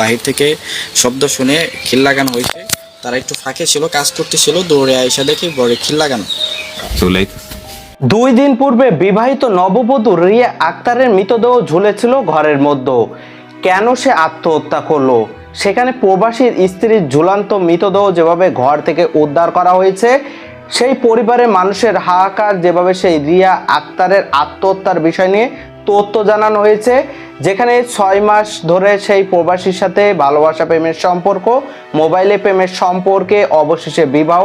বাহির থেকে শব্দ শুনে খিল লাগানো হয়েছে। তারা একটু ফাঁকে ছিল কাজ করতেছিল দৌড়ে আইসা দেখি বড় খিল লাগানো। দুই দিন পূর্বে বিবাহিত নববধূ রিয়া আক্তারের মৃতদেহ ঝুলেছিল ঘরের মধ্যে। কেন সে আত্মহত্যা করল? সেখানে প্রবাসীর স্ত্রীর ঝুলান্ত মৃতদেহ যেভাবে ঘর থেকে উদ্ধার করা হয়েছে সেই পরিবারের মানুষের হাহাকার যেভাবে সেই রিয়া আক্তারের আত্মহত্যার বিষয় নিয়ে তথ্য জানানো হয়েছে যেখানে ছয় মাস ধরে সেই প্রবাসীর সাথে ভালোবাসা প্রেমের সম্পর্ক, মোবাইলে প্রেমের সম্পর্কে, অবশেষে বিবাহ।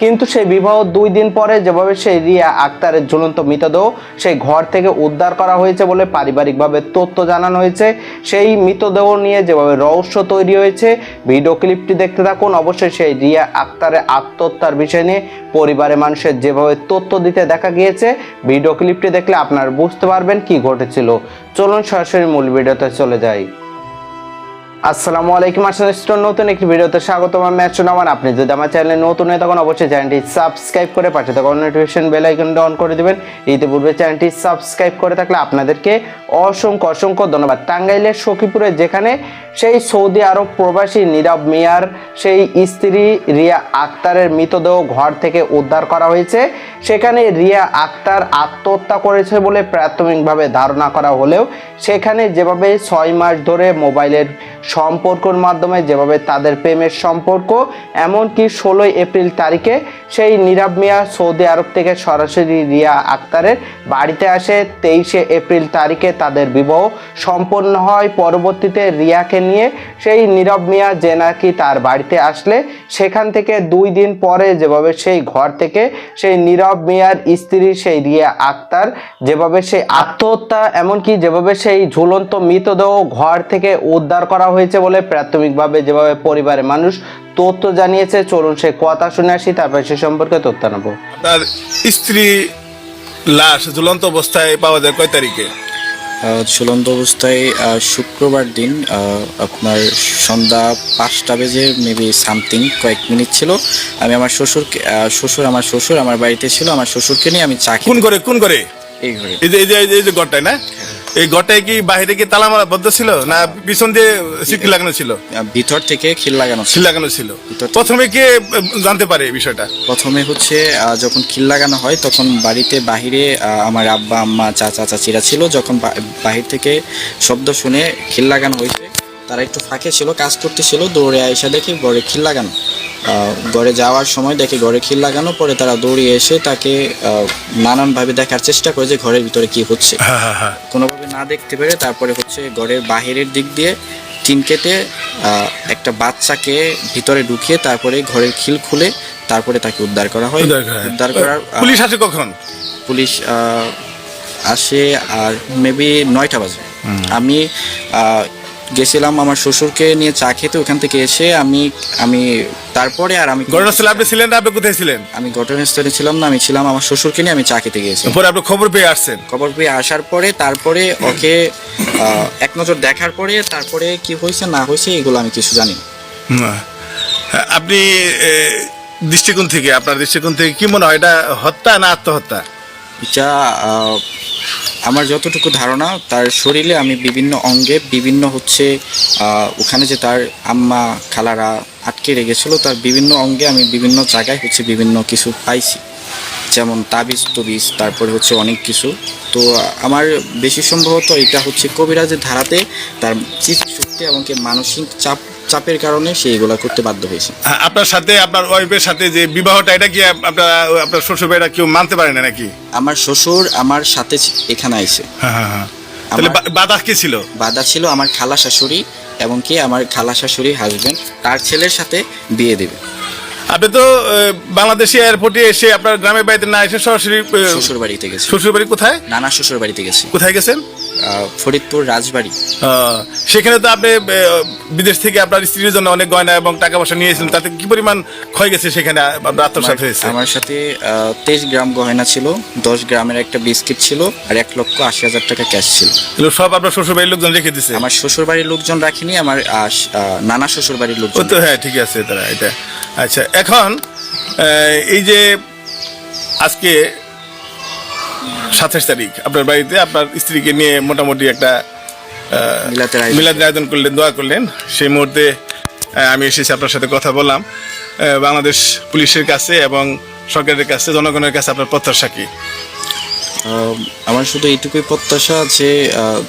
কিন্তু সেই বিবাহ দুই দিন পরে যেভাবে সেই রিয়া আক্তারের ঝুলন্ত মৃতদেহ সেই ঘর থেকে উদ্ধার করা হয়েছে বলে পারিবারিকভাবে তথ্য জানানো হয়েছে। সেই মৃতদেহ নিয়ে যেভাবে রহস্য তৈরি হয়েছে, ভিডিও ক্লিপটি দেখতে থাকুন। অবশ্যই সেই রিয়া আক্তারের আত্মহত্যার বিষয় নিয়ে পরিবারের মানুষের যেভাবে তথ্য দিতে দেখা গিয়েছে, ভিডিও ক্লিপটি দেখলে আপনারা বুঝতে পারবেন কি ঘটেছিল। চলুন সরাসরি মূল ভিডিওতে চলে যাই। আসসালামু আলাইকুম আসলে নতুন একটি ভিডিওতে স্বাগত আমি ম্যাচ নামান আপনি যদি আমার চ্যানেলে নতুন হয়ে তখন অবশ্যই চ্যানেলটি সাবস্ক্রাইব করে পাশে তখন নোটিফিকেশন বেল আইকনটা অন করে দিবেন। ইতিপূর্বে চ্যানেলটি সাবস্ক্রাইব করে থাকলে আপনাদেরকে অসংখ্য অসংখ্য ধন্যবাদ। টাঙ্গাইলের সখীপুরে যেখানে সেই সৌদি আরব প্রবাসী নীরব মিয়ার, সেই স্ত্রী রিয়া আক্তারের মৃতদেহ ঘর থেকে উদ্ধার করা হয়েছে। সেখানে রিয়া আক্তার আত্মহত্যা করেছে বলে প্রাথমিকভাবে ধারণা করা হলেও, সেখানে যেভাবে ছয় মাস ধরে মোবাইলের সম্পর্কর মাধ্যমে যেভাবে তাদের প্রেমের সম্পর্ক, এমনকি ষোলোই এপ্রিল তারিখে সেই নীরব মিয়া সৌদি আরব থেকে সরাসরি রিয়া আক্তারের বাড়িতে আসে। তেইশে এপ্রিল তারিখে তাদের বিবাহ সম্পন্ন হয়। পরবর্তীতে রিয়াকে নিয়ে সেই নীরব মিয়া যে নাকি তার বাড়িতে আসলে, সেখান থেকে দুই দিন পরে যেভাবে সেই ঘর থেকে সেই নীরব মিয়ার স্ত্রী সেই রিয়া আক্তার, যেভাবে সেই আত্মহত্যা, এমনকি যেভাবে সেই ঝুলন্ত মৃতদেহ ঘর থেকে উদ্ধার করা হয়েছে বলে প্রাথমিকভাবে যেভাবে পরিবারের মানুষ তথ্য জানিয়েছে চলুন সে কথা শুনে আসি তারপরে সে সম্পর্কে তথ্য নেব আপনার স্ত্রী লাশ ঝুলন্ত অবস্থায় পাওয়া যায় কয় তারিখে? আহ, ঝুলন্ত অবস্থায় শুক্রবার দিন আহ, আপনার সন্ধ্যা পাঁচটা বেজে মেবি সামথিং কয়েক মিনিট ছিল। আমি আমার শ্বশুরকে আহ, শ্বশুর আমার শ্বশুর আমার বাড়িতে ছিল আমার শ্বশুরকে নিয়ে আমি চা কোন করে কোন করে? এই ঘরে। এই যে এই যে এই যে ঘরটায় না? এই ঘরটায় কি বাইরে কি তালা মারা বদ্ধ ছিল? না পিছন দিয়ে সিটি লাগানো ছিল? ভিতর থেকে খিল লাগানো ছিল। লাগানো ছিল। প্রথমে কে জানতে পারে এই বিষয়টা? প্রথমে হচ্ছে যখন খিল লাগানো হয় তখন বাড়িতে বাহিরে আমার আব্বা আম্মা চাচা চাচিরা ছিল যখন বাহির থেকে শব্দ শুনে খিল লাগানো হয়েছে তারা একটু ফাঁকে ছিল কাজ করতেছিল দৌড়ে আইসা দেখি ঘরে খিল লাগানো। ঘরে যাওয়ার সময় দেখে ঘরে খিল লাগানো পরে তারা দৌড়িয়ে এসে তাকে নানানভাবে দেখার চেষ্টা করে যে ঘরের ভিতরে কি হচ্ছে। কোনোভাবে না দেখতে পেরে তারপরে হচ্ছে ঘরের বাহিরের দিক দিয়ে টিন কেটে একটা বাচ্চাকে ভিতরে ঢুকিয়ে তারপরে ঘরের খিল খুলে তারপরে তাকে উদ্ধার করা হয়। উদ্ধার করা। উদ্ধার করার পুলিশ আসে কখন? পুলিশ আসে আর মেবি নয়টা বাজে। আমি গেছিলাম আমার শ্বশুরকে নিয়ে চা খেতে ওখান থেকে এসে আমি আমি তারপরে আর আমি ঘটনাস্থলে আপনি ছিলেন না? আপনি কোথায় ছিলেন? আমি ঘটনাস্থলে ছিলাম না আমি ছিলাম আমার শ্বশুরকে নিয়ে আমি চা খেতে গিয়েছিলাম। পরে আপনি খবর পেয়ে আসছেন? খবর পেয়ে আসার পরে তারপরে ওকে এক নজর দেখার পরে তারপরে কি হয়েছে না হয়েছে এগুলো আমি কিছু জানি না। আপনি দৃষ্টিকোণ থেকে আপনার দৃষ্টিকোণ থেকে কি মনে হয় এটা হত্যা না আত্মহত্যা? এটা আমার যতটুকু ধারণা, তার শরীরে আমি বিভিন্ন অঙ্গে বিভিন্ন হচ্ছে ওখানে যে তার আম্মা খালারা আটকে রেখেছিল, তার বিভিন্ন অঙ্গে আমি বিভিন্ন জায়গায় হচ্ছে বিভিন্ন কিছু পাইছি। যেমন তাবিজ, তবিজ, তারপরে হচ্ছে অনেক কিছু। তো আমার বেশি সম্ভবত এটা হচ্ছে কবিরাজের ধারাতে তার স্মৃতিশক্তি এবং কি মানসিক চাপ চাপের কারণে সে এগুলা করতে বাধ্য হয়েছে। হ্যাঁ, আপনার সাথে আপনার ওয়াইফের সাথে যে বিবাহটা এটা কি আপনার আপনার শ্বশুর ভাইরা কেউ মানতে পারে না নাকি? আমার শ্বশুর আমার সাথে এখানে আইছে। হ্যাঁ হ্যাঁ তাহলে বাধা কি ছিল? বাধা ছিল আমার খালা শাশুড়ি এবং কি আমার খালা শাশুড়ি হাজবেন্ড তার ছেলের সাথে বিয়ে দেবে। আপনি তো বাংলাদেশি এয়ারপোর্টে এসে আপনার গ্রামের বাড়িতে না এসে সরাসরি শ্বশুর বাড়িতে গেছি। শ্বশুর বাড়ি কোথায়? নানা শ্বশুর বাড়িতে গেছি। কোথায় গেছেন? ফরিদপুর রাজবাড়ি। সেখানে তো আপনি বিদেশ থেকে আপনার স্ত্রীর জন্য অনেক গয়না এবং টাকা পয়সা নিয়েছিলেন। তাতে কি পরিমাণ ক্ষয় গেছে সেখানে? আত্মসাৎ হয়েছে। আমার সাথে তেইশ গ্রাম গয়না ছিল দশ গ্রামের একটা বিস্কিট ছিল আর এক লক্ষ আশি হাজার টাকা ক্যাশ ছিল। এগুলো সব আপনার শ্বশুর বাড়ির লোকজন রেখে দিছে? আমার শ্বশুর বাড়ির লোকজন রাখিনি আমার নানা শ্বশুর বাড়ির লোকজন। তো হ্যাঁ ঠিক আছে তারা এটা। আচ্ছা এখন এই যে আজকে সাতাশ তারিখ আপনার বাড়িতে আপনার স্ত্রীকে নিয়ে মোটামুটি একটা মিলাদের আয়োজন মিলাদ আয়োজন করলেন দোয়া করলেন। সেই মুহূর্তে আমি এসেছি আপনার সাথে কথা বললাম। বাংলাদেশ পুলিশের কাছে এবং সরকারের কাছে জনগণের কাছে আপনার প্রত্যাশা কি? আমার শুধু এইটুকুই প্রত্যাশা যে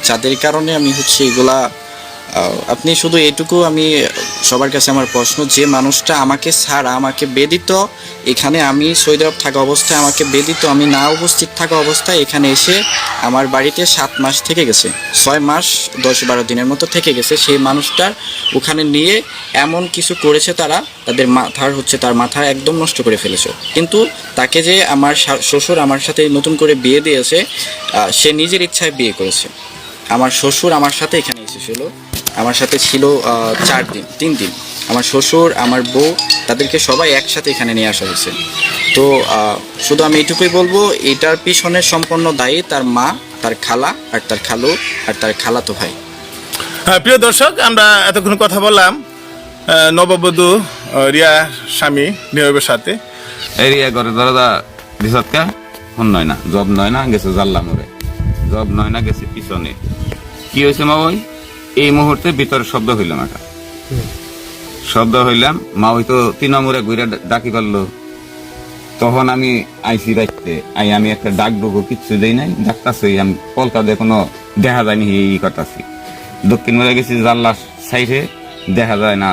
যাদের কারণে আমি হচ্ছে এগুলা আপনি শুধু এইটুকু আমি সবার কাছে আমার প্রশ্ন, যে মানুষটা আমাকে ছাড়া, আমাকে বেদিত এখানে আমি সৌদি থাকা অবস্থায়, আমাকে বেদিত আমি না উপস্থিত থাকা অবস্থায়, এখানে এসে আমার বাড়িতে সাত মাস থেকে গেছে। ছয় মাস, দশ বারো দিনের মতো থেকে গেছে। সেই মানুষটার ওখানে নিয়ে এমন কিছু করেছে তারা, তাদের মাথার হচ্ছে, তার মাথা একদম নষ্ট করে ফেলেছে। কিন্তু তাকে যে আমার শ্বশুর আমার সাথে নতুন করে বিয়ে দিয়েছে সে নিজের ইচ্ছায় বিয়ে করেছে। আমার শ্বশুর আমার সাথে এখানে এসেছিল আমার সাথে ছিল চার দিন তিন দিন। আমার শ্বশুর আমার বউ তাদেরকে সবাই একসাথে এখানে নিয়ে আসা হয়েছে। তো শুধু আমি এইটুকুই বলব এটার পিছনে সম্পূর্ণ দায়ী তার মা তার খালা আর তার খালু আর তার খালাতো ভাই। হ্যাঁ প্রিয় দর্শক আমরা এতক্ষণ কথা বললাম নববধূ রিয়া স্বামী নিয়োগের সাথে। রিয়া করে দাদা দিশতকা ফোন নয় না জব নয় না গেছে জানলাম ওরে। জব নয় না গেছে পিছনে। কি হয়েছে মা ওই এই মুহূর্তে ভিতরে শব্দ হইলাম একটা শব্দ হইলাম, মা ওই তো তিন নম্বরে ঘুরে ডাকি পারল তখন আমি আইসি রাখতে আই আমি একটা ডাক ডুকো, কিচ্ছু দেই নাই ডাকতাছি আমি কলকাতায় কোনো দেখা যায়নি এই কথাছি দক্ষিণ মেলা গেছি জানলা সাইডে, দেখা যায় না,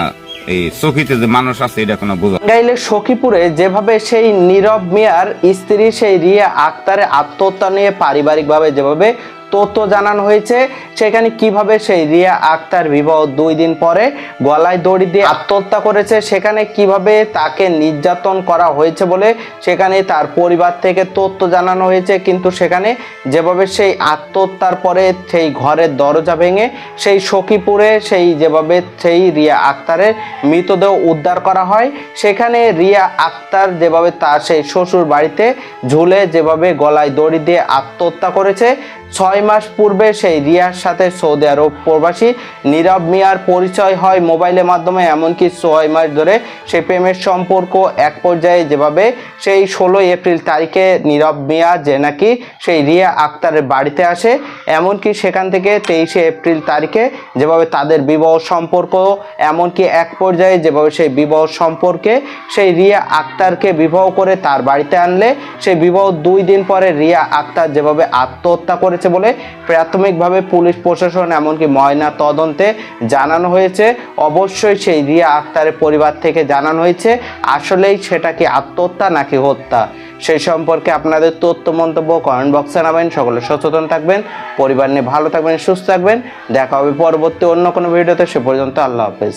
এই চকিতে যে মানুষ আছে, এটা কোনো বোঝা টাঙ্গাইলের সখীপুরে যেভাবে সেই নীরব মিয়ার স্ত্রী, সেই রিয়া আক্তারের আত্মহত্যা নিয়ে পারিবারিকভাবে যেভাবে তথ্য জানানো হয়েছে। সেখানে কীভাবে সেই রিয়া আক্তার বিবাহ দুই দিন পরে গলায় দড়ি দিয়ে আত্মহত্যা করেছে, সেখানে কীভাবে তাকে নির্যাতন করা হয়েছে বলে সেখানে তার পরিবার থেকে তথ্য জানানো হয়েছে। কিন্তু সেখানে যেভাবে সেই আত্মহত্যার পরে সেই ঘরের দরজা ভেঙে সেই সখীপুরে সেই যেভাবে সেই রিয়া আক্তারের মৃতদেহ উদ্ধার করা হয়, সেখানে রিয়া আক্তার যেভাবে তার সেই শ্বশুর বাড়িতে ঝুলে যেভাবে গলায় দড়ি দিয়ে আত্মহত্যা করেছে ছয় মাস পূর্বে সেই রিয়ার সাথে সৌদি আরব প্রবাসী নীরব মিয়ার পরিচয় হয় মোবাইলের মাধ্যমে, এমনকি ছয় মাস ধরে সেই প্রেমের সম্পর্ক এক পর্যায়ে যেভাবে সেই ষোলোই এপ্রিল তারিখে নীরব মিয়া যে নাকি সেই রিয়া আক্তারের বাড়িতে আসে, এমনকি সেখান থেকে তেইশে এপ্রিল তারিখে যেভাবে তাদের বিবাহ সম্পর্ক, এমনকি এক পর্যায়ে যেভাবে সেই বিবাহ সম্পর্কে সেই রিয়া আক্তারকে বিবাহ করে তার বাড়িতে আনলে, সেই বিবাহ দুই দিন পরে রিয়া আক্তার যেভাবে আত্মহত্যা করেছে বলে প্রাথমিকভাবে পুলিশ প্রশাসন এমনকি ময়না তদন্তে জানানো হয়েছে। অবশ্যই সেই রিয়া আক্তারের পরিবার থেকে জানানো হয়েছে। আসলেই সেটা কি আত্মহত্যা নাকি হত্যা? সেই সম্পর্কে আপনাদের তথ্য মন্তব্য কমেন্ট বক্সে নামেন সকলে সচেতন থাকবেন। পরিবার নিয়ে ভালো থাকবেন, সুস্থ থাকবেন। দেখা হবে পরবর্তী অন্য কোনো ভিডিওতে সে পর্যন্ত আল্লাহ হাফেজ।